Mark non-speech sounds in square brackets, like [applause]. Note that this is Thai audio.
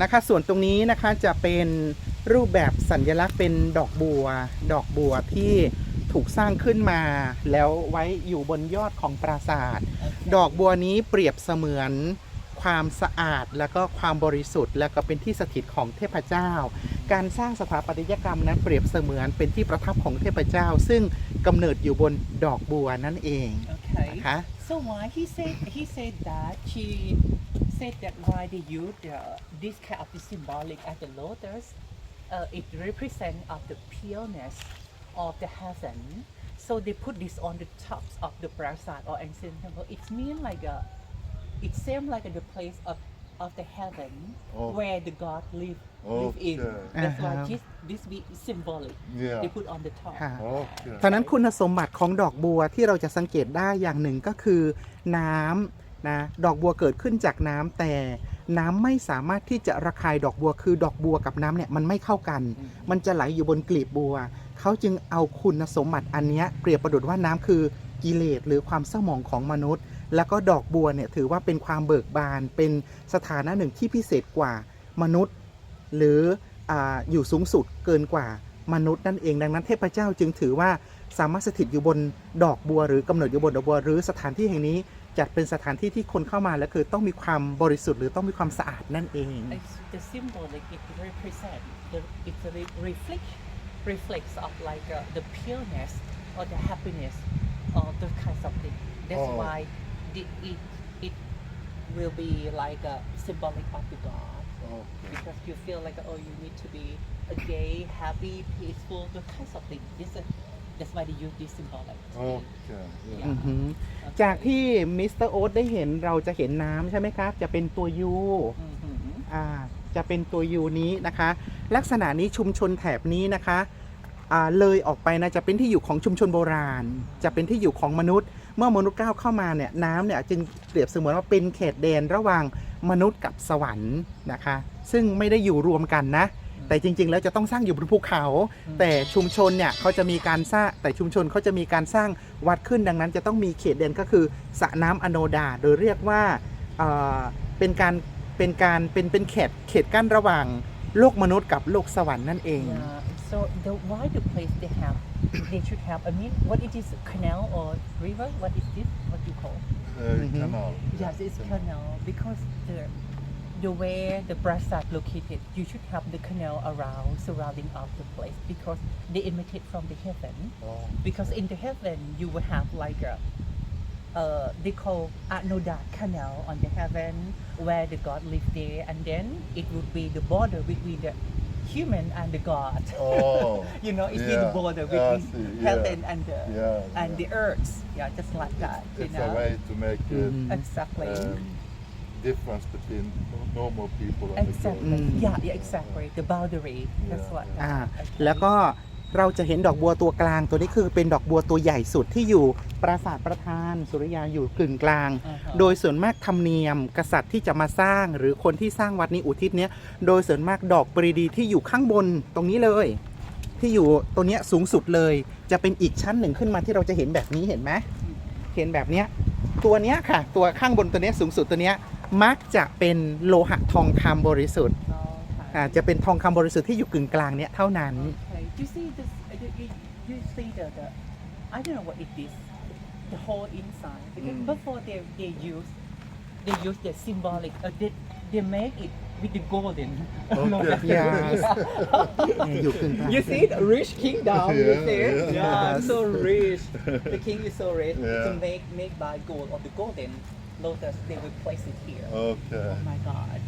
นะคะ ส่วนตรงนี้นะคะจะเป็นรูปแบบสัญลักษณ์เป็นดอกบัว ดอกบัวที่ถูกสร้างขึ้นมา แล้วไว้อยู่บนยอดของปราสาท ดอกบัวนี้เปรียบเสมือนความสะอาดแล้วก็ความบริสุทธิ์ แล้วก็เป็นที่สถิตของเทพเจ้า การสร้างสถาปัตยกรรมนั้นเปรียบเสมือนเป็นที่ประทับของเทพเจ้า ซึ่งกำเนิดอยู่บนดอกบัวนั่นเอง Okay. นะคะ So why he said he said that she said that why they use the, this kind of the symbolic as the lotus, uh, it represent of the pureness of the heaven. So they put this on the tops of the prasad or ancient temple. It means like a, it seems like the place of of the heaven Oh. where the God live live in. Okay. That's why Uh-huh. this this be symbolic. Yeah. They put on the top. ค่ะ Okay. ฉะนั้นคุณสมบัติของดอกบัวที่เราจะสังเกตได้อย่างหนึ่งก็คือน้ำนะดอกบัวเกิดขึ้นจากน้ำแต่ น้ำไม่สามารถที่จะระคายดอกบัว คือดอกบัวกับน้ำเนี่ยมันไม่เข้ากัน มันจะไหลอยู่บนกลีบบัว เขาจึงเอาคุณสมบัติอันเนี้ยเปรียบประดุจว่าน้ำคือกิเลสหรือความเศร้าหมองของมนุษย์ แล้วก็ดอกบัวเนี่ยถือว่าเป็นความเบิกบาน เป็นสถานะหนึ่งที่พิเศษกว่ามนุษย์ หรืออาอยู่สูงสุดเกินกว่ามนุษย์นั่นเองดังนั้นเทพเจ้าจึงถือว่าสามารถสถิตอยู่บนดอกบัว หรือกำเนิดอยู่บนดอกบัว หรือสถานที่แห่งนี้ จัดเป็นสถานที่ที่คนเข้ามาแล้วคือต้องมีความบริสุทธิ์หรือต้องมีความสะอาดนั่นเอง It's the symbolic it represent the it re- reflect reflects of like uh, the pureness or the happiness or those kinds of things. That's Oh. why the, it it will be like a symbolic of the God Okay. because you feel like oh you need to be a gay, happy, peaceful, those kinds of things. This is, that's why they use this symbolic. Okay. Yeah. อือหือจากที่มิสเตอร์โอ๊ตได้เห็นเราจะเห็นน้ำใช่ไหมครับ จะเป็นตัวยู Mhm. อ่าจะเป็นตัวยูนี้นะคะ ลักษณะนี้ชุมชนแถบนี้นะคะอ่าเลยออกไปนะจะเป็นที่อยู่ของชุมชนโบราณ จะเป็นที่อยู่ของมนุษย์ เมื่อมนุษย์ก้าวเข้ามาเนี่ยน้ำเนี่ยจึงเปรียบเสมือนว่าเป็นเขตแดนระหว่างมนุษย์กับสวรรค์นะคะ ซึ่งไม่ได้อยู่รวมกันนะ แต่จริง ๆ แล้วจะต้องสร้างอยู่บนภูเขา แต่ชุมชนเนี่ยเขาจะมีการสร้างแต่ชุมชนเขาจะมีการสร้างวัดขึ้นดังนั้น จะต้องมีเขตแดนก็คือสระน้ำอโนดา โดยเรียกว่าเอ่อเป็นการเป็นการเป็นเป็นเขตเขตกั้นระหว่างโลกมนุษย์กับโลกสวรรค์นั่นเอง Yeah. So the why the place they have they should have I mean what it is canal or river what is this what you call Uh, Mhm. Canal. yes it's canal because the the way the Prasad located you should have the canal around surrounding of the place because they imitate from the heaven Oh. because in the heaven you will have like a uh, they call Anoda canal on the heaven where the god live there and then it would be the border between the human and the god Oh. [laughs] you know it's Yeah. the border between see, yeah. heaven and the Yeah. and the earth yeah just like that you It's know a way to make it Mhm. exactly um, difference between normal people and the exactly gods. Mm. yeah yeah exactly the boundary that's Yeah. what อ่า okay. แล้วก็เราจะเห็นดอกบัวตัวกลางตัวนี้คือเป็นดอกบัวตัวใหญ่สุดที่อยู่ปราสาทประธานสุริยาอยู่กึ่งกลาง อ่าฮะ โดยส่วนมากธรรมเนียม กษัตริย์ที่จะมาสร้างหรือคนที่สร้างวัดนี้อุทิศเนี้ยโดยส่วนมากดอกปรีดีที่อยู่ข้างบนตรงนี้เลย ที่อยู่ตัวเนี้ยสูงสุดเลย จะเป็นอีกชั้นหนึ่งขึ้นมาที่เราจะเห็นแบบนี้เห็นไหมเห็นแบบเนี้ยตัวเนี้ยค่ะ ตัวข้างบนตัวเนี้ยสูงสุดตัวเนี้ย มักจะเป็นโลหะทองคำบริสุทธิ์ Okay. อ่าจะเป็นทองคำบริสุทธิ์ที่อยู่กึ่งกลางเนี้ยเท่านั้น Okay. You see this? uh, You, you, you see the, the I don't know what it is. The whole inside because Mm. before they they use they use the symbolic. Uh, they they make it with the golden. Okay. Yes เนี่ยอยู่กึ่งกลาง You see the rich kingdom. you Yeah, see? yeah. Yeah, Yes. so rich. The king is so rich. Yeah. To make made by gold or the golden lotus, they will place it here. Okay. Oh my God.